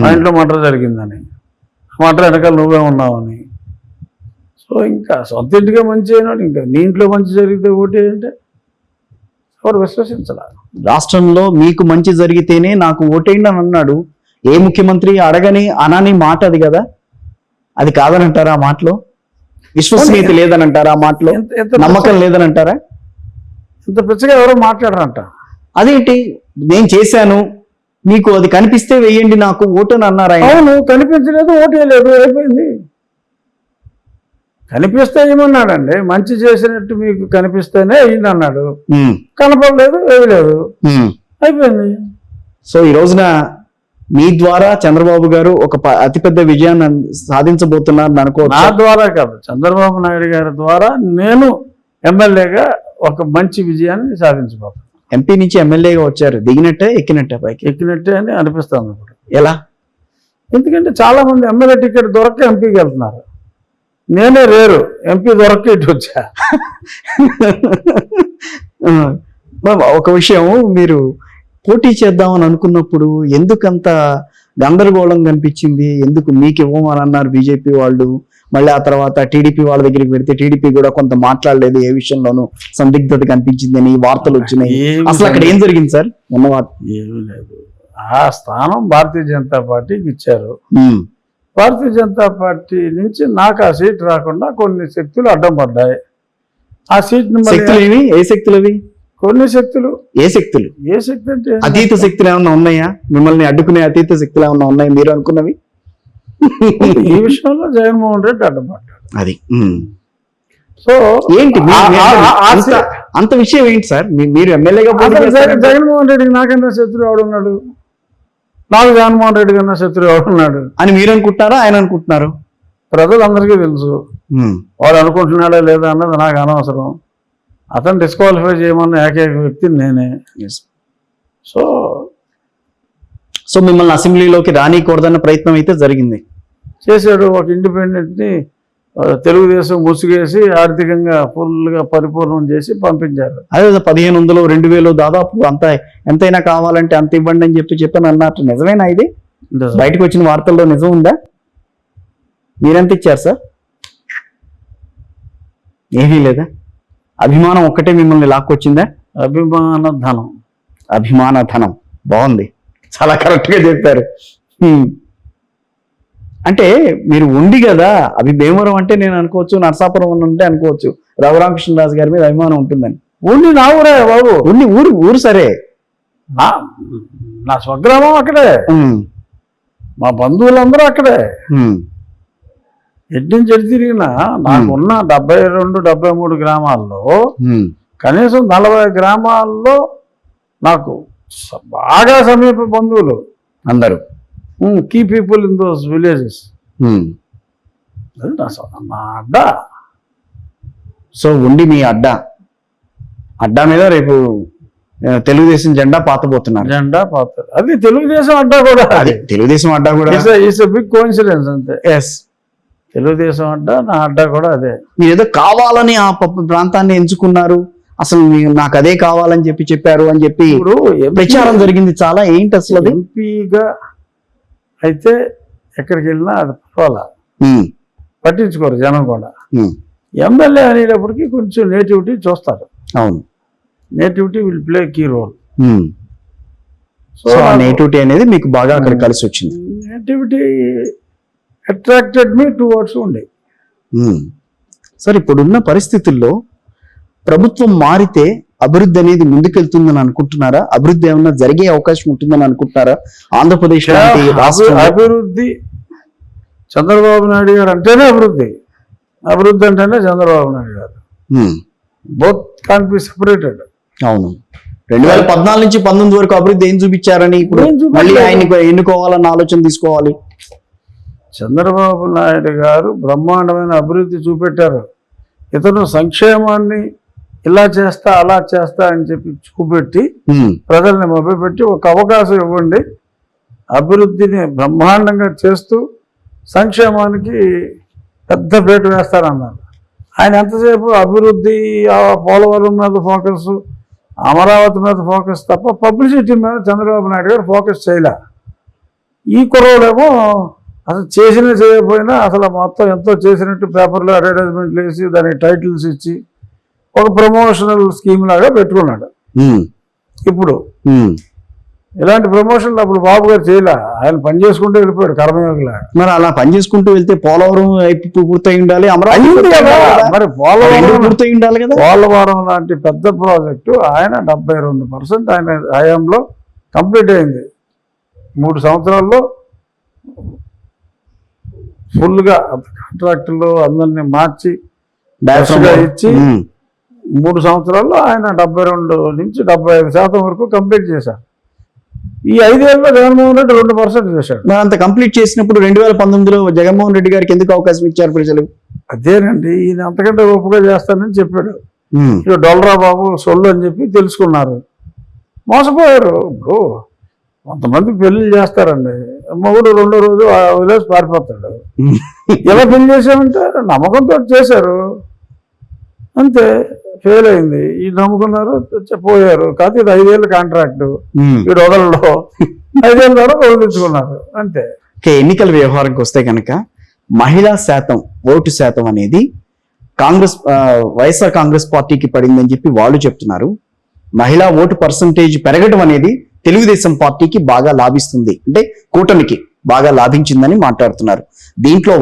మా ఇంట్లో మటర్ జరిగిందని. మటర్ వెనకాల నువ్వే ఉన్నావని. సో ఇంకా సొంత ఇంటిగా మంచి అయినాడు ఇంకా నీ ఇంట్లో మంచి జరిగితే ఓటే అంటే ఎవరు విశ్వసించాల. రాష్ట్రంలో మీకు మంచి జరిగితేనే నాకు ఓటేయండి అని అన్నాడు. ఏ ముఖ్యమంత్రి అడగని అనని మాట అది కదా? అది కాదనంటారా ఆ మాటలో? విశ్వసనీయత లేదనంటారా ఆ మాటలో? నమ్మకం లేదనంటారా? ఇంత పిచ్చగా ఎవరో మాట్లాడరంట. అదేంటి? నేను చేశాను. మీకు అది కనిపిస్తే వెయ్యండి నాకు ఓటు అని అన్నారు ఆయన? అవును కనిపించలేదు ఓటేయలేదు అయిపోయింది. కనిపిస్తే ఏమన్నాడండి? మంచి చేసినట్టు మీకు కనిపిస్తేనే అయ్యింది అన్నాడు. కనపడలేదు వేయలేదు. అయిపోయింది. సో ఈ రోజున మీ ద్వారా చంద్రబాబు గారు ఒక అతిపెద్ద విజయాన్ని అన్- సాధించబోతున్నారు నా ద్వారా కాదు చంద్రబాబు నాయుడు గారి ద్వారా నేను ఎమ్మెల్యేగా ఒక మంచి విజయాన్ని సాధించబోతాను ఎంపీ నుంచి ఎమ్మెల్యేగా వచ్చారు. దిగినట్టే ఎక్కినట్టే పైకి. ఎక్కినట్టే అని అనిపిస్తుంది ఇప్పుడు. ఎలా? ఎందుకంటే చాలా మంది ఎమ్మెల్యే టికెట్ దొరక్క ఎంపీకి వెళ్తున్నారు. నేనే రేరు. ఎంపీ దొరక్క ఇటు వచ్చా. ఒక విషయం మీరు పోటీ చేద్దామని అనుకున్నప్పుడు ఎందుకంత గందరగోళం కనిపించింది. ఎందుకు మీకు ఇవ్వమని అన్నారు బీజేపీ వాళ్ళు. మళ్ళీ ఆ తర్వాత టీడీపీ వాళ్ళ దగ్గరికి పెడితే టీడీపీ కూడా కొంత మాట్లాడలేదు. ఏ విషయంలోనూ సందిగ్ధత కనిపించిందని వార్తలు వచ్చినాయి. అసలు అక్కడ ఏం జరిగింది సార్? ఉన్న ఏమీ లేదు. ఆ స్థానం భారతీయ జనతా పార్టీకి ఇచ్చారు. భారతీయ జనతా పార్టీ నుంచి నాకు ఆ సీట్ రాకుండా కొన్ని శక్తులు అడ్డం పడ్డాయి. ఆ సీట్ శక్తులు ఏవి ఏ శక్తులు అవి కొన్ని శక్తులు. ఏ శక్తులు? ఏ శక్తి అంటే? అతీత శక్తులు ఏమన్నా ఉన్నాయా? మిమ్మల్ని అడ్డుకునే అతీత శక్తులు ఏమన్నా ఉన్నాయా మీరు అనుకున్నవి? ఈ విషయంలో జగన్మోహన్ రెడ్డి అడ్డం పడ్డాడు అది. సో ఏంటి? అంత విషయం ఏంటి సార్? మీరు ఎమ్మెల్యేగా జగన్మోహన్ రెడ్డికి నాకన్నా శత్రువు ఎవడున్నాడు? నాకు జగన్మోహన్ రెడ్డి కన్నా శత్రువు ఎవడున్నాడు? అని మీరు అనుకుంటున్నారా? ఆయన అనుకుంటున్నారు? ప్రజలందరికీ తెలుసు. వాడు అనుకుంటున్నాడా లేదా అన్నది నాకు అనవసరం. అతను డిస్క్వాలిఫై చేయమన్న ఏకైక వ్యక్తి నేనే. సో సో మిమ్మల్ని అసెంబ్లీలోకి రానికూడదన్న ప్రయత్నం అయితే జరిగింది. చేశాడు ఒక ఇండిపెండెంట్ని తెలుగుదేశం ముసుగేసి ఆర్థికంగా ఫుల్గా పరిపూర్ణం చేసి పంపించారు. అదే పదిహేను వందలు రెండు వేలు దాదాపు అంత ఎంతైనా కావాలంటే అంత ఇవ్వండి అని చెప్పి చెప్పని అన్నట్టు. నిజమేనా ఇది? బయటకు వచ్చిన వార్తల్లో నిజం ఉందా? మీరెంత ఇచ్చారు సార్? ఏమీ లేదా? అభిమానం ఒక్కటే మిమ్మల్ని లాక్కొచ్చిందా? అభిమాన ధనం. అభిమాన ధనం. బాగుంది. చాలా కరెక్ట్గా చెప్పారు. అంటే మీరు ఉండి కదా అవి భీమవరం అంటే నేను అనుకోవచ్చు నరసాపురం అని ఉంటే అనుకోవచ్చు రఘురామకృష్ణరాజు గారి మీద అభిమానం ఉంటుందని. ఉండి నా ఊరే బాబు. ఉండి ఊరు ఊరు సరే. నా స్వగ్రామం అక్కడే. మా బంధువులందరూ అక్కడే. నుంచి ఎటు తిరిగినా నాకున్న డెబ్బై రెండు డెబ్బై మూడు గ్రామాల్లో. కనీసం నలభై గ్రామాల్లో నాకు బాగా సమీప బంధువులు. అందరూ. Key people in those villages నా అడ్డా. సో ఉండి మీ అడ్డా. అడ్డా మీద రేపు తెలుగుదేశం జెండా పాతబోతున్నారు. జెండా పాత్ర అది తెలుగుదేశం అడ్డా కూడా. అది తెలుగుదేశం అడ్డా కూడా. ఈస్ బిగ్ కోఇన్సిడెన్స్ అంతే. ఎస్ తెలుగుదేశం అడ్డా నా అడ్డా కూడా అదే. మీరు ఏదో కావాలని ఆ ప్రాంతాన్ని ఎంచుకున్నారు. అసలు మీ- నాకు అదే కావాలని చెప్పి చెప్పారు అని చెప్పి ఇప్పుడు ప్రచారం జరిగింది చాలా ఏంటి అసలు అది? ఎంపీగా అయితే ఎక్కడికి వెళ్ళినా అది పర్వాలా? ఉమ్, పట్టించుకోరు జనం కూడా. ఎమ్మెల్యే అనేటప్పటికి కొంచెం నేటివిటీ చూస్తారు. అవును. Nativity will play key role. So ఆ నేటివిటీ అనేది మీకు బాగా అక్కడ కలిసి వచ్చింది nativity attracted me two words ఉండే. సార్ ఇప్పుడున్న పరిస్థితుల్లో ప్రభుత్వం మారితే అభివృద్ధి అనేది ముందుకెళ్తుందని అనుకుంటున్నారా? అభివృద్ధి ఏమన్నా జరిగే అవకాశం ఉంటుందని అనుకుంటున్నారా? ఆంధ్రప్రదేశ్ అభివృద్ధి చంద్రబాబు నాయుడు గారు అంటేనే అభివృద్ధి. అభివృద్ధి అంటేనే చంద్రబాబు నాయుడు గారు. బోత్ కాన్ బి సెపరేటెడ్ అవును. రెండు వేల పద్నాలుగు నుంచి పంతొమ్మిది వరకు అభివృద్ధి ఏం చూపించారని ఇప్పుడు. మళ్ళీ ఆయన ఎన్నుకోవాలన్న ఆలోచన తీసుకోవాలి. చంద్రబాబు నాయుడు గారు బ్రహ్మాండమైన అభివృద్ధి చూపెట్టారు. ఇతను సంక్షేమాన్ని ఇలా చేస్తా అలా చేస్తా అని చెప్పి చూపెట్టి ప్రజల్ని మభ్యపెట్టి ఒక అవకాశం ఇవ్వండి. అభివృద్ధిని బ్రహ్మాండంగా చేస్తూ సంక్షేమానికి పెద్ద పేట వేస్తారన్నారు. ఆయన ఎంతసేపు అభివృద్ధి పోలవరం మీద ఫోకస్ అమరావతి మీద ఫోకస్ తప్ప పబ్లిసిటీ మీద చంద్రబాబు నాయుడు గారు ఫోకస్ చేయలే. ఈ కుర్రోడేమో అసలు చేసిన చేయకపోయినా అసలు మొత్తం ఎంతో చేసినట్టు పేపర్లో అడ్వర్టైజ్మెంట్లు వేసి దానికి టైటిల్స్ ఇచ్చి ఒక ప్రమోషనల్ స్కీమ్ లాగా పెట్టుకున్నాడు. ఇప్పుడు. ఇలాంటి ప్రమోషన్లు అప్పుడు బాబు గారు చేయలే. ఆయన పని చేసుకుంటూ వెళ్ళిపోయాడు కర్మయోగిలా. మరి అలా పని చేసుకుంటూ వెళ్తే పోలవరం పూర్తయి ఉండాలి అమరావతి? మరి పోలవరం పూర్తయి ఉండాలి కదా? పోలవరం లాంటి పెద్ద ప్రాజెక్టు ఆయన డెబ్బై రెండు పర్సెంట్ ఆయన హయాంలో కంప్లీట్ అయింది. మూడు సంవత్సరాల్లో ఫుల్గా కాంట్రాక్టులు అందరినీ మార్చి. ఫ్రెష్గా ఇచ్చి ఉమ్, మూడు సంవత్సరాల్లో ఆయన డెబ్బై రెండు నుంచి డెబ్బై ఐదు శాతం వరకు కంప్లీట్ చేశారు. ఈ ఐదేళ్ళలో జగన్మోహన్ రెడ్డి రెండు పర్సెంట్ చేశాడు. మరి అంత కంప్లీట్ చేసినప్పుడు రెండు వేల పంతొమ్మిదిలో జగన్మోహన్ రెడ్డి గారికి ఎందుకు అవకాశం ఇచ్చారు ప్రజలు? అదేనండి ఈయన అంతకంటే గొప్పగా చేస్తానని చెప్పాడు. ఇక డొల్రా బాబు సొల్లు అని చెప్పి తెలుసుకున్నారు. మోసపోయారు. ఇప్పుడు కొంతమంది పెళ్ళి చేస్తారండి. మొగుడు రెండో రోజు వదిలేసి పారిపోతాడు. ఎలా పెళ్ళి చేశామంటే నమ్మకంతో చేశారు. అంతే ఫెయిల్ అయింది. ఈ నమ్ముకున్నారు పోయారు. కాదు ఇది ఐదేళ్ళ కాంట్రాక్ట్. ఈ వదలలో ఐదేళ్ళ ద్వారా వదిలించుకున్నారు. అంతే. ఎన్నికల వ్యవహారంకి వస్తే కనుక మహిళా శాతం ఓటు శాతం అనేది కాంగ్రెస్ వైఎస్ఆర్ కాంగ్రెస్ పార్టీకి పడిందని చెప్పి వాళ్ళు చెప్తున్నారు. మహిళా ఓటు పర్సంటేజ్ పెరగడం అనేది తెలుగుదేశం పార్టీకి బాగా లాభిస్తుంది. అంటే కూటమికి బాగా లాభించిందని మాట్లాడుతున్నారు. దీంట్లో